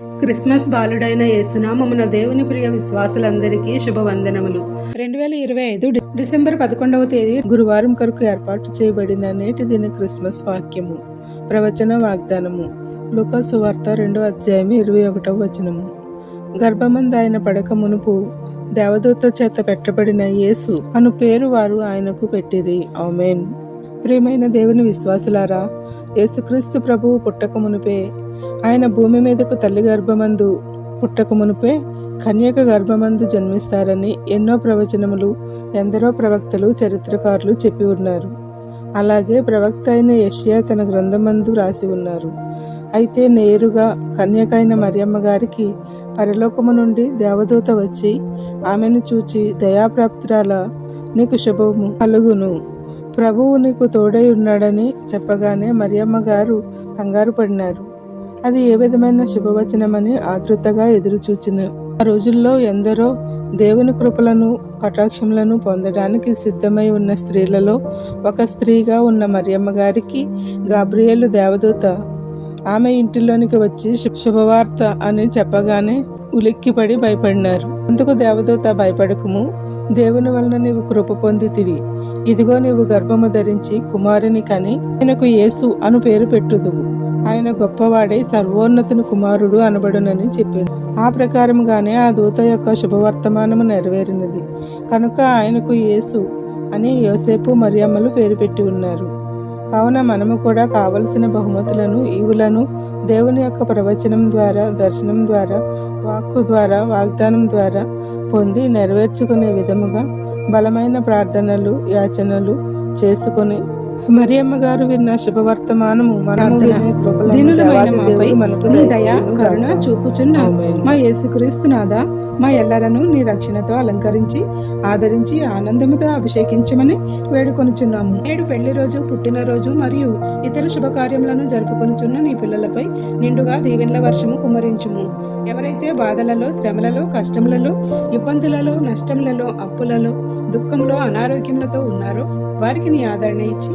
Christmas బాలుడైన యేసునామమున దేవుని ప్రియ విశ్వాసులందరికీ శుభవందనములు. రెండు వేల ఇరవై ఐదు డిసెంబర్ పదకొండవ తేదీ గురువారం కొరకు ఏర్పాటు చేయబడిన నేటి దిన క్రిస్మస్ వాక్యము ప్రవచన వాగ్దానము. లుకాసు వార్త రెండో అధ్యాయం ఇరవై ఒకటవ వచనము. గర్భమంద ఆయన పడక మునుపు దేవదూత చేత పెట్టబడిన యేసు అను పేరు వారు ఆయనకు పెట్టిరి. ఆమెన్. ప్రియమైన దేవుని విశ్వాసులారా యేసుక్రీస్తు ప్రభువు పుట్టక మునుపే ఆయన భూమి మీదకు తల్లి గర్భమందు పుట్టక మునుపే కన్యక గర్భమందు జన్మిస్తారని ఎన్నో ప్రవచనములు ఎందరో ప్రవక్తలు చరిత్రకారులు చెప్పి ఉన్నారు. అలాగే ప్రవక్త అయిన యష్యా తన గ్రంథమందు రాసి ఉన్నారు. అయితే నేరుగా కన్యకైన మరియమ్మ గారికి పరలోకము నుండి దేవదూత వచ్చి ఆమెను చూచి దయాప్రాప్తురాల నీకు శుభము కలుగును. ప్రభువు నీకు తోడై ఉన్నాడని చెప్పగానే మరియమ్మ గారు కంగారు పడినారు. అది ఏ విధమైన శుభవచనమని ఆతృతగా ఎదురుచూచిన. ఆ రోజుల్లో ఎందరో దేవుని కృపలను కటాక్షములను పొందడానికి సిద్ధమై ఉన్న స్త్రీలలో ఒక స్త్రీగా ఉన్న మరియమ్మ గారికి గాబ్రియేలు దేవదూత ఆమె ఇంటిలోనికి వచ్చి శుభవార్త అని చెప్పగానే ఉలిక్కిపడి భయపడినారు. అందుకు దేవదూత భయపడకుము? దేవుని వలన నీవు కృప పొందితివి. ఇదిగో నీవు గర్భము ధరించి కుమారుని కని ఆయనకు యేసు అను పేరు పెట్టుదువు. ఆయన గొప్పవాడే సర్వోన్నతుని కుమారుడు అనబడునని చెప్పాను. ఆ ప్రకారముగానే ఆ దూత యొక్క శుభవర్తమానము నెరవేరినది. కనుక ఆయనకు యేసు అని యోసేపు మరియమ్మలు పేరు పెట్టి ఉన్నారు. కావున మనము కూడా కావలసిన బహుమతులను ఈవులను దేవుని యొక్క ప్రవచనం ద్వారా దర్శనం ద్వారా వాక్కు ద్వారా వాగ్దానం ద్వారా పొంది నెరవేర్చుకునే విధముగా బలమైన ప్రార్థనలు యాచనలు చేసుకొని మరియమ్మ గారు విన్న శుభవర్తమానము మనకు దయ కరుణ. చూపుచున్న. మా యేసుక్రీస్తునాథ మా ఎల్లరను నీ రక్షణతో అలంకరించి ఆదరించి ఆనందముతో అభిషేకించమని వేడుకొనుచున్నాము నేడు పెళ్ళి రోజు పుట్టినరోజు మరియు ఇతర శుభకార్యములను జరుపుకొనుచున్న నీ పిల్లలపై నిండుగా దీవెనల వర్షము కుమ్మరించుము ఎవరైతే బాధలలో శ్రమలలో కష్టములలో ఇబ్బందులలో నష్టములలో అప్పులలో దుఃఖంలో అనారోగ్యములతో ఉన్నారో వారికి నీ ఆదరణ ఇచ్చి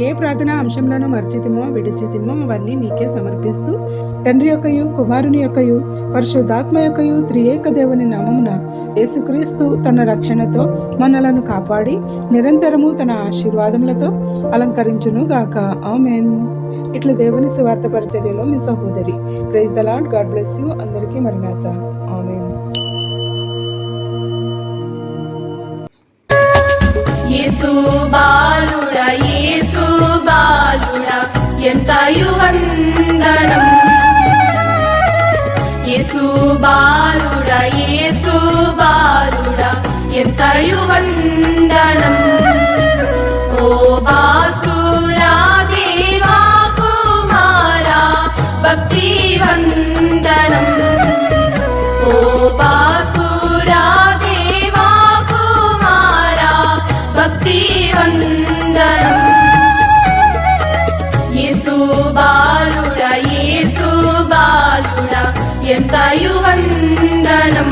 ఏ ప్రార్థనా అంశంలను మర్చితిమో విడిచితిమో అవన్నీ నీకే సమర్పిస్తూ తండ్రి యొక్కయు కుమారుని యొక్కయు పరిశుద్ధాత్మ యొక్కయు త్రియేక దేవుని నామమున యేసుక్రీస్తు తన రక్షణతో మనలను కాపాడి నిరంతరము తన ఆశీర్వాదములతో అలంకరించును గాక. ఆమెన్. ఇట్లా దేవుని సువార్త పరిచర్యలో మీ సహోదరి. Praise the Lord God bless you అందరికీ మరణాత. ఆమెన్. యేసు ఎంతయు వందనం యేసు బాలుడా యేసు బాలుడా ఎంతయు వందనం. ఓ బాసురా దేవా కుమారా భక్తి వందనం. ఓ బాసురా దేవా కుమారా భక్తి వందనం. బాలుడ యేసు బాలుడ ఎంతయు వందనం